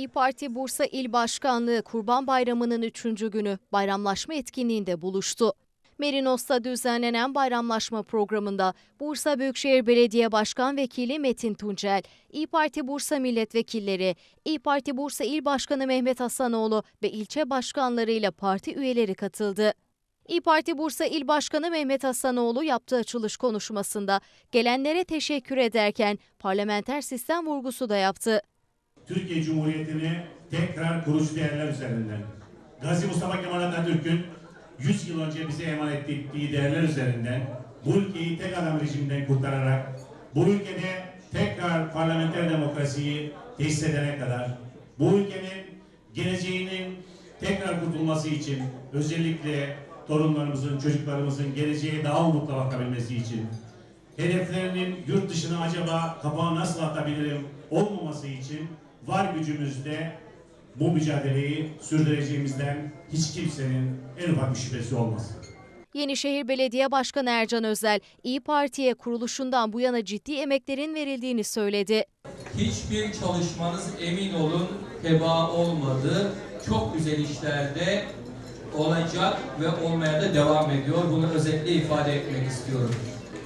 İyi Parti Bursa İl Başkanlığı Kurban Bayramı'nın 3. günü bayramlaşma etkinliğinde buluştu. Merinos'ta düzenlenen bayramlaşma programında Bursa Büyükşehir Belediye Başkan Vekili Metin Tuncel, İyi Parti Bursa milletvekilleri, İyi Parti Bursa İl Başkanı Mehmet Hasanoğlu ve ilçe başkanlarıyla parti üyeleri katıldı. İyi Parti Bursa İl Başkanı Mehmet Hasanoğlu yaptığı açılış konuşmasında gelenlere teşekkür ederken parlamenter sistem vurgusu da yaptı. Türkiye Cumhuriyeti'ni tekrar kurucu değerler üzerinden, Gazi Mustafa Kemal Atatürk'ün 100 yıl önce bize emanet ettiği değerler üzerinden bu ülkeyi tek adam rejiminden kurtararak bu ülkede tekrar parlamenter demokrasiyi tesis edene kadar bu ülkenin geleceğinin tekrar kurtulması için özellikle torunlarımızın, çocuklarımızın geleceğe daha umutla bakabilmesi için hedeflerinin yurt dışına acaba kapağı nasıl atabilirim olmaması için var gücümüzde bu mücadeleyi sürdüreceğimizden hiç kimsenin en ufak bir şüphesi olmasın. Yenişehir Belediye Başkanı Ercan Özel, İyi Parti'ye kuruluşundan bu yana ciddi emeklerin verildiğini söyledi. Hiçbir çalışmanız emin olun heba olmadı. Çok güzel işlerde olacak ve olmaya da devam ediyor. Bunu özetle ifade etmek istiyorum.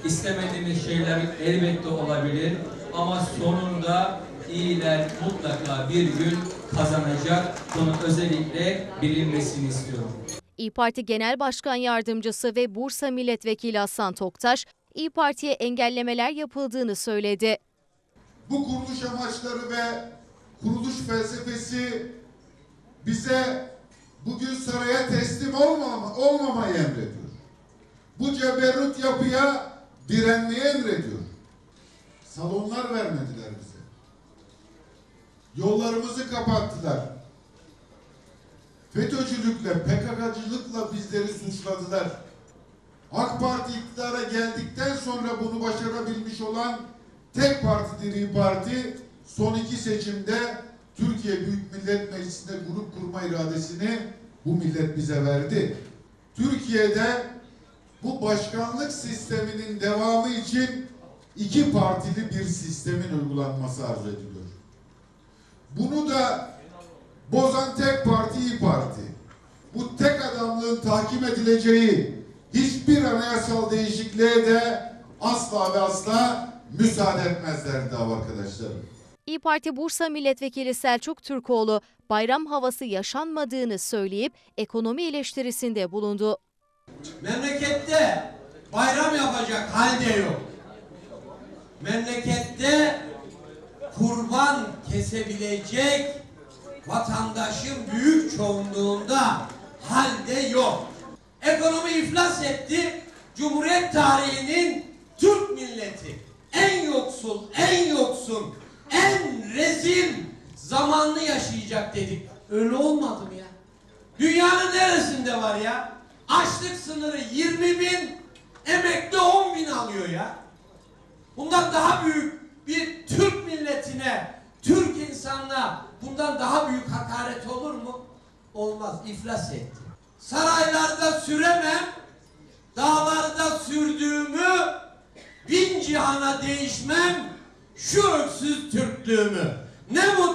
İstemediğiniz şeyler elbette olabilir ama sonunda iyiler mutlaka bir gün kazanacak. Bunu özellikle bilinmesini istiyorum. İyi Parti Genel Başkan Yardımcısı ve Bursa Milletvekili Hasan Toktaş, İyi Parti'ye engellemeler yapıldığını söyledi. Bu kuruluş amaçları ve kuruluş felsefesi bize bugün saraya teslim olmama, olmamayı emrediyor. Bu ceberrut yapıya direnmeyi emrediyor. Salonlar vermediler bize. Yollarımızı kapattılar. FETÖ'cülükle, PKK'cılıkla bizleri suçladılar. AK Parti iktidara geldikten sonra bunu başarabilmiş olan tek partidir İYİ Parti. Son iki seçimde Türkiye Büyük Millet Meclisi'nde grup kurma iradesini bu millet bize verdi. Türkiye'de bu başkanlık sisteminin devamı için iki partili bir sistemin uygulanması arzu ediliyor. Bunu da bozan tek parti İYİ Parti. Bu tek adamlığın tahkim edileceği hiçbir anayasal değişikliğe de asla ve asla müsaade etmezler daha arkadaşlarım. İyi Parti Bursa Milletvekili Selçuk Türkoğlu, bayram havası yaşanmadığını söyleyip ekonomi eleştirisinde bulundu. Memlekette bayram yapacak halde yok. Memlekette kurban kesebilecek vatandaşın büyük çoğunluğunda halde yok. Ekonomi iflas etti. Cumhuriyet tarihinin Türk milleti en yoksul, en yoksun, en rezil zamanını yaşayacak dedik. Öyle olmadı mı ya? Dünyanın neresinde var ya? Açlık sınırı 20 bin, emekli 10 bin alıyor ya. Bundan daha büyük bir milletine, Türk insanına bundan daha büyük hakaret olur mu? Olmaz, iflas etti. Saraylarda süremem, dağlarda sürdüğümü, bin cihana değişmem, şu öksüz Türklüğümü. Ne mutlu.